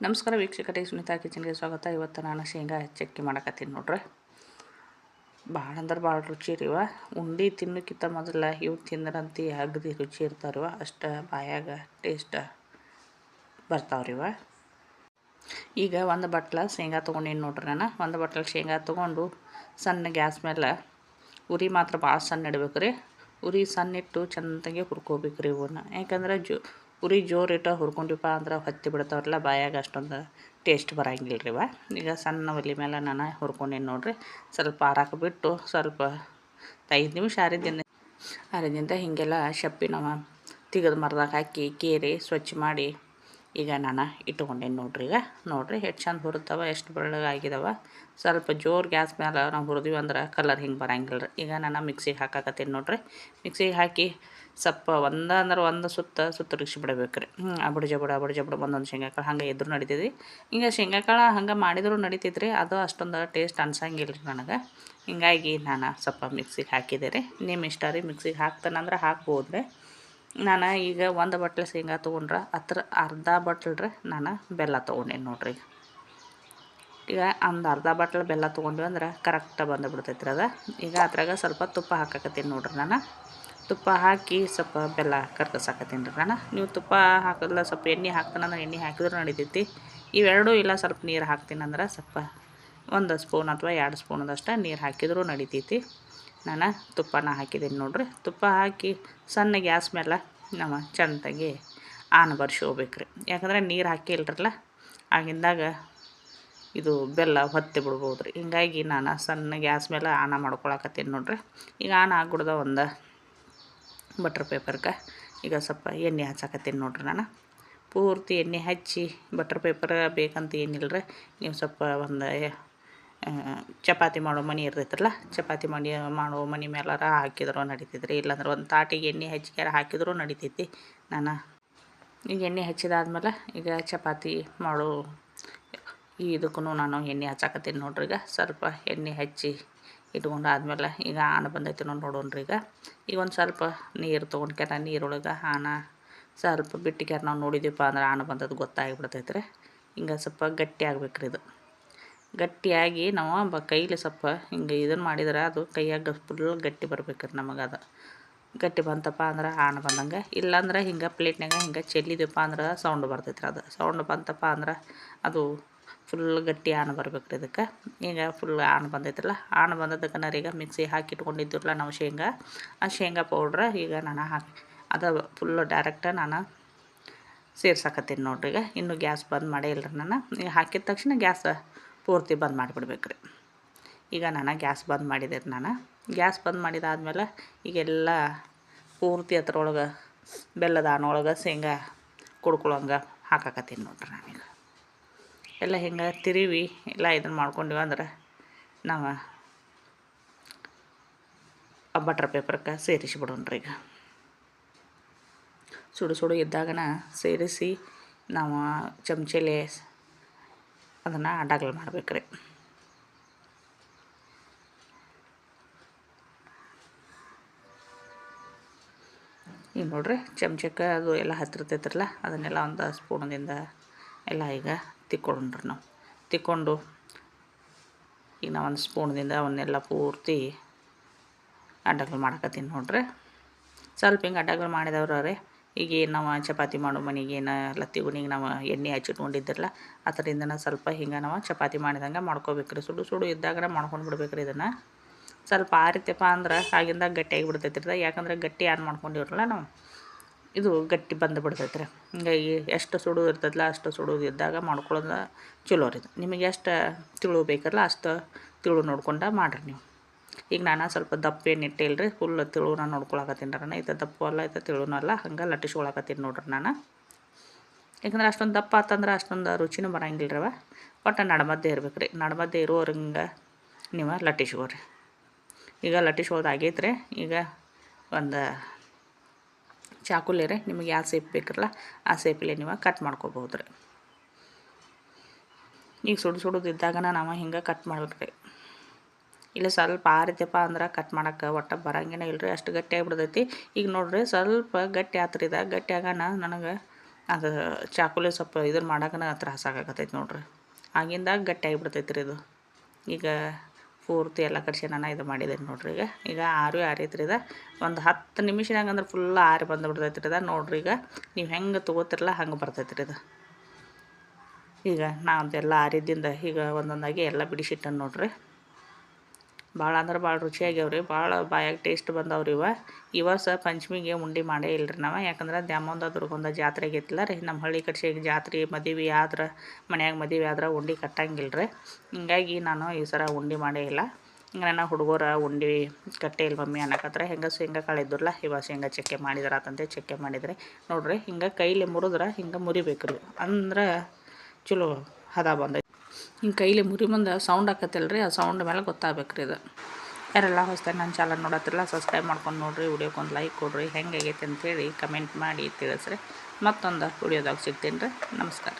ನಮಸ್ಕಾರ ವೀಕ್ಷಕರೇ, ಸುನೀತಾ ಕಿಚನ್ಗೆ ಸ್ವಾಗತ. ಇವತ್ತು ನಾನು ಶೇಂಗಾ ಚಕ್ಕಿ ಮಾಡಕತ್ತೀನಿ ನೋಡ್ರಿ. ಭಾಳ ಅಂದ್ರೆ ಭಾಳ ರುಚಿ ರೀವ ಉಂಡೆ ತಿನ್ನೋಕ್ಕಿಂತ ಮೊದಲ ಇವು ತಿಂದ್ರಂತಿ ಅಗದಿ ರುಚಿ ಇರ್ತಾರಿವ ಅಷ್ಟು ಬಾಯಾಗ ಟೇಸ್ಟ್ ಬರ್ತಾವ್ರಿವ ಈಗ ಒಂದು ಬಟ್ಲ ಶೇಂಗಾ ತೊಗೊಂಡೀನಿ ನೋಡ್ರಿ ನಾನು. ಒಂದು ಬಟ್ಲ ಶೇಂಗಾ ತೊಗೊಂಡು ಸಣ್ಣ ಗ್ಯಾಸ್ ಮೇಲೆ ಉರಿ ಮಾತ್ರ ಭಾಳ ಸಣ್ಣ ಇಡ್ಬೇಕು ರೀ ಉರಿ ಸಣ್ಣ ಇಟ್ಟು ಚೆಂದಾಗೆ ಹುರ್ಕೋಬೇಕು ರೀ ಇವನ್ನ ಯಾಕಂದ್ರೆ ಜೋ ಉರಿ ಜೋರು ಇಟ್ಟು ಹುರ್ಕೊಂಡಿಪ್ಪ ಅಂದ್ರೆ ಹತ್ತಿ ಬಿಡ್ತಾವ್ರಲ್ಲ, ಬಾಯಾಗ ಅಷ್ಟೊಂದು ಟೇಸ್ಟ್ ಬರಂಗಿಲ್ಲ ರೀ ಈಗ ಸಣ್ಣ ಒಲೆ ಮೇಲೆ ನಾನು ಹುರ್ಕೊಂಡೇನು ನೋಡಿರಿ. ಸ್ವಲ್ಪ ಆರಾಕ ಬಿಟ್ಟು ಸ್ವಲ್ಪ ಐದು ನಿಮಿಷ ಆರಿದ್ದೀನಿ. ಆರಿದ್ದಿಂದ ಹೀಗೆಲ್ಲ ಶಪ್ಪಿನವ ನಾವು ತೆಗೆದು ಮರದಾಗ ಹಾಕಿ, ಕೇರಿ, ಸ್ವಚ್ಛ ಮಾಡಿ ಈಗ ನಾನು ಇಟ್ಕೊಂಡೇನು ನೋಡ್ರಿ ಈಗ. ನೋಡಿರಿ ಎಷ್ಟು ಚಂದ ಹುರಿದವ ಎಷ್ಟು ಬೆಳ್ಳಗಾಗಿದವ. ಸ್ವಲ್ಪ ಜೋರು ಗ್ಯಾಸ್ ಮೇಲೆ ನಾವು ಹುರಿದಿವಿ ಅಂದ್ರೆ ಕಲರ್ ಹಿಂಗೆ ಬರಂಗಿಲ್ಲ ಈಗ ನಾನು ಮಿಕ್ಸಿಗೆ ಹಾಕಾಕತ್ತೀನಿ ನೋಡಿರಿ. ಮಿಕ್ಸಿಗೆ ಹಾಕಿ ಸ್ವಲ್ಪ ಒಂದು ಅಂದ್ರೆ ಒಂದು ಸುತ್ತ ಸುತ್ತರಿಸಿ ಬಿಡಬೇಕು ರೀ ಹ್ಞೂ ಅಬಡ ಜಬಡ ಅಬಡ ಜಬಡ ಒಂದೊಂದು ಶೇಂಗಾಕಾಳು ಹಂಗೆ ಇದ್ರೂ ನಡಿತೈತಿ. ಹಿಂಗೆ ಶೇಂಗಾಕಾಳು ಹಂಗೆ ಮಾಡಿದ್ರು ನಡಿತೈತೆ ರೀ ಅದು ಅಷ್ಟೊಂದು ಟೇಸ್ಟ್ ಅನ್ಸಂಗಿಲ್ಲ ರೀ ನನಗೆ. ಹಿಂಗಾಗಿ ನಾನು ಸ್ವಲ್ಪ ಮಿಕ್ಸಿಗೆ ಹಾಕಿದೆ ರೀ. ನಿಮ್ಮ ಇಷ್ಟ ರೀ ಮಿಕ್ಸಿಗೆ ಹಾಕ್ತಾನಂದ್ರೆ ಹಾಕ್ಬೋದು ರೀ ನಾನು ಈಗ ಒಂದು ಬಟ್ಲು ಶೇಂಗಾ ತೊಗೊಂಡ್ರೆ ಹತ್ರ ಅರ್ಧ ಬಟ್ಲು ರೀ ನಾನು ಬೆಲ್ಲ ತೊಗೊಂಡೇನಿ ನೋಡ್ರಿ ಈಗ. ಒಂದು ಅರ್ಧ ಬಟ್ಲು ಬೆಲ್ಲ ತೊಗೊಂಡ್ವಿ ಅಂದ್ರೆ ಕರೆಕ್ಟಾಗಿ ಬಂದು ಬಿಡ್ತೈತ್ರಿ ಅದು. ಈಗ ಅದ್ರಾಗ ಸ್ವಲ್ಪ ತುಪ್ಪ ಹಾಕಕತ್ತೀನಿ ನೋಡ್ರಿ ನಾನು. ತುಪ್ಪ ಹಾಕಿ ಸ್ವಲ್ಪ ಬೆಲ್ಲ ಕರ್ಕಸಾಕತ್ತೀನಿ ರೀ ನಾನು ನೀವು ತುಪ್ಪ ಹಾಕಲ್ಲ, ಸ್ವಲ್ಪ ಎಣ್ಣೆ ಹಾಕ್ತಾನಂದ್ರೆ ಎಣ್ಣೆ ಹಾಕಿದ್ರೆ ನಡಿತೈತಿ. ಇವೆರಡೂ ಇಲ್ಲ ಸ್ವಲ್ಪ ನೀರು ಹಾಕ್ತೀನಂದ್ರೆ ಸ್ವಲ್ಪ ಒಂದು ಸ್ಪೂನ್ ಅಥವಾ ಎರಡು ಸ್ಪೂನದಷ್ಟು ನೀರು ಹಾಕಿದರೂ ನಡಿತೈತಿ. ನಾನು ತುಪ್ಪನ ಹಾಕಿದ್ದೀನಿ ನೋಡ್ರಿ. ತುಪ್ಪ ಹಾಕಿ ಸಣ್ಣ ಗ್ಯಾಸ್ ಮೇಲೆ ನಾವು ಚೆಂದಾಗಿ ಆನ್ ಬರ್ಸಿ ಹೋಗ್ಬೇಕ್ರಿ. ಯಾಕಂದ್ರೆ ನೀರು ಹಾಕಿಲ್ರಲ್ಲ ಆಗಿಂದಾಗ ಇದು ಬೆಲ್ಲ ಹೊತ್ತಿ ಬಿಡ್ಬೋದು ರೀ ಹಿಂಗಾಗಿ ನಾನು ಸಣ್ಣ ಗ್ಯಾಸ್ ಮೇಲೆ ಆನ ಮಾಡ್ಕೊಳಕತ್ತೀನಿ ನೋಡ್ರಿ. ಈಗ ಆನ್ ಆಗ್ಬಿಡ್ದ ಒಂದು ಬಟ್ರ್ ಪೇಪರ್ಗೆ. ಈಗ ಸ್ವಲ್ಪ ಎಣ್ಣೆ ಹಚ್ಚಾಕತ್ತೀನಿ ನೋಡ್ರಿ ನಾನು. ಪೂರ್ತಿ ಎಣ್ಣೆ ಹಚ್ಚಿ ಬಟ್ರ್ ಪೇಪರ್ ಬೇಕಂತ ಏನಿಲ್ಲ ನೀವು ಸ್ವಲ್ಪ ಒಂದು ಚಪಾತಿ ಮಾಡೋ ಮನೆ ಇರ್ತೈತಲ್ಲ, ಚಪಾತಿ ಮಾಡಿ ಮಾಡೋ ಮನೆ ಮೇಲಾರ ಹಾಕಿದ್ರು ರೀ ಇಲ್ಲಾಂದ್ರೆ ಒಂದು ತಾಟಿಗೆ ಎಣ್ಣೆ ಹಚ್ಚಿಕ್ಯಾರ ಹಾಕಿದರೂ ನಡಿತೈತಿ ನಾನು. ಈಗ ಎಣ್ಣೆ ಹಚ್ಚಿದಾದ್ಮೇಲೆ ಈಗ ಚಪಾತಿ ಮಾಡೋ ಇದಕ್ಕೂ ನಾನು ಎಣ್ಣೆ ಹಚ್ಚಾಕತ್ತೀನಿ ನೋಡ್ರಿ ಈಗ. ಸ್ವಲ್ಪ ಎಣ್ಣೆ ಹಚ್ಚಿ ಇಟ್ಕೊಂಡು ಆದಮೇಲೆ ಈಗ ಆಣ ಬಂದೈತಿ ನೋಡಿ ರೀ ಈಗ. ಈಗ ಒಂದು ಸ್ವಲ್ಪ ನೀರು ತೊಗೊಂಡ್ಕ್ಯಾರ ನೀರೊಳಗೆ ಹಾನ ಸ್ವಲ್ಪ ಬಿಟ್ಟಿಕ್ಯಾರ ನಾವು ನೋಡಿದ್ದೀವಪ್ಪ ಅಂದ್ರೆ ಆಣ ಬಂದದ್ದು ಗೊತ್ತಾಗಿಬಿಡ್ತೈತೆ ರೀ ಹಿಂಗೆ ಸ್ವಲ್ಪ ಗಟ್ಟಿ ಆಗ್ಬೇಕ್ರಿ ಇದು. ಗಟ್ಟಿಯಾಗಿ ನಾವು ಬ ಕೈಲಿ ಸ್ವಲ್ಪ ಹಿಂಗೆ ಇದನ್ನು ಮಾಡಿದ್ರೆ ಅದು ಕೈಯಾಗ ಫುಲ್ ಗಟ್ಟಿ ಬರ್ಬೇಕ್ರಿ ನಮಗೆ ಅದು. ಗಟ್ಟಿ ಬಂತಪ್ಪ ಅಂದ್ರೆ ಆಣ ಬಂದಂಗೆ. ಇಲ್ಲಾಂದ್ರೆ ಹಿಂಗೆ ಪ್ಲೇಟ್ನಾಗ ಹಿಂಗೆ ಚೆಲ್ಲಿದಪ್ಪ ಅಂದ್ರೆ ಸೌಂಡ್ ಬರ್ತೈತ್ರಿ ಅದು. ಸೌಂಡ್ ಬಂತಪ್ಪ ಅಂದ್ರೆ ಅದು ಫುಲ್ ಗಟ್ಟಿ ಆಣ್ ಬರ್ಬೇಕು ರೀ ಇದಕ್ಕೆ. ಈಗ ಫುಲ್ ಆಣ ಬಂದೈತಲ್ಲ, ಆಣ ಬಂದದಕ್ಕೆ ಈಗ ಮಿಕ್ಸಿ ಹಾಕಿ ಇಟ್ಕೊಂಡಿದ್ದಿರಲ್ಲ ನಾವು ಶೇಂಗಾ, ಆ ಶೇಂಗಾ ಪೌಡ್ರ ಈಗ ನಾನು ಹಾಕಿ, ಅದು ಫುಲ್ ಡೈರೆಕ್ಟ ನಾನು ಸೇರ್ಸಕತ್ತೀನಿ ನೋಡ್ರಿ ಈಗ. ಇನ್ನೂ ಗ್ಯಾಸ್ ಬಂದ್ ಮಾಡೇ ಇಲ್ಲರಿ ನಾನು. ಈಗ ಹಾಕಿದ ತಕ್ಷಣ ಗ್ಯಾಸ್ ಪೂರ್ತಿ ಬಂದ್ ಮಾಡಿಬಿಡ್ಬೇಕು ರೀ ಈಗ ನಾನು ಗ್ಯಾಸ್ ಬಂದ್ ಮಾಡಿದೆ ನಾನು. ಗ್ಯಾಸ್ ಬಂದ್ ಮಾಡಿದಾದ್ಮೇಲೆ ಈಗೆಲ್ಲ ಪೂರ್ತಿ ಅದ್ರೊಳಗೆ ಬೆಲ್ಲದ ಹಣ್ಣೊಳಗೆ ಶೇಂಗಾ ಕುಡ್ಕೊಳಂಗೆ ಹಾಕಾಕತ್ತೀನಿ ನೋಡ್ರಿ ನಾನೀಗ. ಎಲ್ಲ ಹಿಂಗೆ ತಿರುವಿ, ಎಲ್ಲ ಇದನ್ನು ಮಾಡ್ಕೊಂಡಿವಿ ಅಂದ್ರೆ ನಾವು ಆ ಬಟ್ರ್ ಪೇಪರ್ಗೆ ಸೇರಿಸಿ ಬಿಡೋಣ್ರಿ ಈಗ. ಸುಡು ಸುಡು ಇದ್ದಾಗನ ಸೇರಿಸಿ ನಾವು ಚಮಚೆಲೆ ಅದನ್ನು ಅಡಗಲ್ ಮಾಡ್ಬೇಕು ರೀ ಈಗ ನೋಡ್ರಿ, ಚಮಚಕ್ಕೆ ಅದು ಎಲ್ಲ ಹತ್ತಿರ್ತೈತ್ರಲ್ಲ, ಅದನ್ನೆಲ್ಲ ಒಂದು ಸ್ಪೂನದಿಂದ ಎಲ್ಲ ಈಗ ತಿಕ್ಕೊಂಡ್ರಿ ನಾವು. ತಿಕ್ಕೊಂಡು ಈಗ ನಾವು ಒಂದು ಸ್ಪೂನ್ದಿಂದ ಅವನ್ನೆಲ್ಲ ಪೂರ್ತಿ ಅಡ್ಡಗಳು ಮಾಡಕತ್ತೀನಿ ನೋಡ್ರಿ. ಸ್ವಲ್ಪ ಹಿಂಗೆ ಅಡ್ಡಗಳು ರೀ ಈಗ ಏನು ನಾವು ಚಪಾತಿ ಮಾಡೋ ಮನೆಗೆ ಏನು ಲತ್ತಿಗುನಿಗೆ ನಾವು ಎಣ್ಣೆ ಹಚ್ಚಿಟ್ಕೊಂಡಿದ್ದಿರಲ್ಲ ನಾವು ಸ್ವಲ್ಪ ಹಿಂಗೆ ನಾವು ಚಪಾತಿ ಮಾಡಿದಂಗೆ ಮಾಡ್ಕೋಬೇಕು ರೀ ಸುಡು ಸುಡು ಇದ್ದಾಗ ಮಾಡ್ಕೊಂಡು ಬಿಡ್ಬೇಕು ರೀ ಇದನ್ನು. ಸ್ವಲ್ಪ ಆರಿತಪ್ಪ ಅಂದ್ರೆ ಆಗಿಂದಾಗ ಗಟ್ಟಿಯಾಗಿ ಬಿಡ್ತೈತಿ ರೀ ಯಾಕಂದ್ರೆ ಗಟ್ಟಿ ಆನ್ ಮಾಡ್ಕೊಂಡಿವ್ರಲ್ಲ ನಾವು. ಇದು ಗಟ್ಟಿ ಬಂದು ಬಿಡ್ತೈತೆ ರೀ ಹಿಂಗಾಗಿ ಎಷ್ಟು ಸುಡೋದು ಇರ್ತದಲ್ಲ ಅಷ್ಟು ಸುಡೋದು ಇದ್ದಾಗ ಮಾಡ್ಕೊಳ್ಳೋದು ಚಲೋ ರೀ ನಿಮಗೆ ಎಷ್ಟು ತಿಳು ಬೇಕಲ್ಲ ಅಷ್ಟು ತಿಳು ನೋಡ್ಕೊಂಡು ಮಾಡಿರಿ ನೀವು. ಈಗ ನಾನು ಸ್ವಲ್ಪ ದಪ್ಪ ಏನು ಇಟ್ಟಿಲ್ಲ ರೀ ಫುಲ್ ನಾನು ನೋಡ್ಕೊಳಕತ್ತೀನಿ ರೀ ನಾನು. ದಪ್ಪು ಅಲ್ಲ ಇದು ತಿಳುನೂ ಅಲ್ಲ, ಹಂಗೆ ಲಟ್ಟಿಸ್ಕೊಳಕತ್ತೀನಿ ನೋಡ್ರಿ ನಾನು. ಯಾಕಂದ್ರೆ ಅಷ್ಟೊಂದು ದಪ್ಪ ಆತಂದ್ರೆ ಅಷ್ಟೊಂದು ರುಚಿನೂ ಬರಂಗಿಲ್ಲ ರೀ ಒಟ್ಟು ನಡಮದ್ದೆ ಇರ್ಬೇಕು ರೀ ನಡಮದ್ದೆ ಇರೋರಂಗೆ ನೀವು ಲಟ್ಟಿಸ್ಕೋರಿ. ಈಗ ಲಟ್ಟಿಸ್ಕೋದು ಆಗೈತೆ ರೀ ಈಗ ಒಂದು ಚಾಕುಲಿ ರೀ, ನಿಮಗೆ ಯಾವ ಸೇಪ್ ಬೇಕಿರಲ್ಲ ಆ ಸೇಪಲ್ಲಿ ನೀವು ಕಟ್ ಮಾಡ್ಕೋಬೋದು ರೀ. ಈಗ ಸುಡು ಸುಡುದು ಇದ್ದಾಗನ ನಾವು ಹಿಂಗೆ ಕಟ್ ಮಾಡ್ಬೇಕು ರೀ. ಇಲ್ಲ ಸ್ವಲ್ಪ ಆರಿತಪ್ಪ ಅಂದ್ರೆ ಕಟ್ ಮಾಡೋಕೆ ಒಟ್ಟು ಬರಂಗೇನೆ ಇಲ್ಲ ರೀ ಅಷ್ಟು ಗಟ್ಟಿಯಾಗಿ ಆಗಿಬಿಡ್ತೈತಿ. ಈಗ ನೋಡ್ರಿ ಸ್ವಲ್ಪ ಗಟ್ಟಿ ಆತ್ರಿ ಇದು, ಗಟ್ಟಿ ಆಗೋಣ ನನಗೆ ಅದು ಚಾಕುಲಿ ಸ್ವಲ್ಪ ಇದನ್ನು ಮಾಡೋಕನ ತ್ರಾಸ ಆಗಾಕತ್ತೈತಿ ನೋಡ್ರಿ. ಆಗಿಂದಾಗ ಗಟ್ಟಿ ಆಗಿಬಿಡ್ತೈತೆ ರೀ ಇದು. ಈಗ ಪೂರ್ತಿ ಎಲ್ಲ ಕಡ್ಸಿ ನಾನು ಇದು ಮಾಡಿದ್ದೀನಿ ನೋಡ್ರಿ ಈಗ. ಈಗ ಆರು ಆರೈತ್ರಿ ಇದು. ಒಂದು ಹತ್ತು ನಿಮಿಷನಾಗ ಅಂದ್ರೆ ಫುಲ್ ಆರಿ ಬಂದು ಬಿಡ್ತೈತ್ರಿ ಇದು. ನೋಡ್ರಿ ಈಗ ನೀವು ಹೆಂಗೆ ತೊಗೋತಿರಲ್ಲ ಹಂಗೆ ಬರ್ತೈತ್ರಿ ಇದು. ಈಗ ನಾವ್ದೆಲ್ಲ ಆರಿದ್ದಿಂದ ಈಗ ಒಂದೊಂದಾಗಿ ಎಲ್ಲ ಬಿಡಿಸಿಟ್ಟೆ ನೋಡ್ರಿ. ಭಾಳ ಅಂದ್ರೆ ಭಾಳ ರುಚಿಯಾಗ್ಯಾವ ರೀ ಭಾಳ ಬಾಯಾಗ ಟೇಸ್ಟ್ ಬಂದವ್ರಿ ಇವ. ಈ ವರ್ಷ ಪಂಚಮಿಗೆ ಉಂಡೆ ಮಾಡೇ ಇಲ್ಲ ರೀ ನಾವು, ಯಾಕಂದ್ರೆ ದ್ಯಾಮೊಂದ ದುರ್ಗೊಂದ ಜಾತ್ರೆಗೆ ಇತ್ತಲ್ಲ ರೀ ನಮ್ಮ ಹಳ್ಳಿ ಕಡೆ ಈಗ ಜಾತ್ರೆ ಮದುವೆ ಆದ್ರೆ, ಮನ್ಯಾಗ ಮದುವೆ ಆದ್ರೆ ಉಂಡೆ ಕಟ್ಟಂಗಿಲ್ಲ ರೀ ಹಿಂಗಾಗಿ ನಾನು ಈ ಸಲ ಉಂಡೆ ಮಾಡೇ ಇಲ್ಲ. ನನ್ನ ಹುಡುಗರ ಉಂಡೆ ಕಟ್ಟೆ ಇಲ್ಲ ಮಮ್ಮಿ ಅನ್ನಕತ್ರ, ಹೆಂಗೆ ಶೇಂಗಾ ಕಾಳು ಇದ್ರಲ್ಲ ಇವಾಗ ಶೇಂಗಾ ಚಕ್ಕೆ ಮಾಡಿದ್ರೆ ಆತಂತೆ, ಚಕ್ಕೆ ಮಾಡಿದ್ರೆ. ನೋಡ್ರಿ ಹಿಂಗೆ ಕೈಲಿ ಮುರಿದ್ರೆ ಹಿಂಗೆ ಮುರಿಬೇಕು ರೀ ಅಂದ್ರೆ ಚಲೋ ಹದ ಬಂದೈತಿ. ಹಿಂಗೆ ಕೈಲಿ ಮುರಿ ಮುಂದೆ ಸೌಂಡ್ ಆಕತ್ತಲ್ಲ ರೀ ಆ ಸೌಂಡ್ ಮೇಲೆ ಗೊತ್ತಾಗಬೇಕು ರೀ ಇದು. ಯಾರೆಲ್ಲ ಹೊಸ್ದಾಗಿ ನನ್ನ ಚಾನಲ್ ನೋಡತ್ತಿರಲ್ಲ ಸಬ್ಸ್ಕ್ರೈಬ್ ಮಾಡ್ಕೊಂಡು ನೋಡಿರಿ ವಿಡಿಯೋಕ್ಕೊಂದು ಲೈಕ್ ಕೊಡಿರಿ. ಹೆಂಗೆ ಆಗೈತೆ ಅಂತೇಳಿ ಕಮೆಂಟ್ ಮಾಡಿ ತಿಳಿಸ್ರಿ. ಮತ್ತೊಂದು ವಿಡಿಯೋದಾಗ ಸಿಗ್ತೀನಿ ರೀ ನಮಸ್ಕಾರ.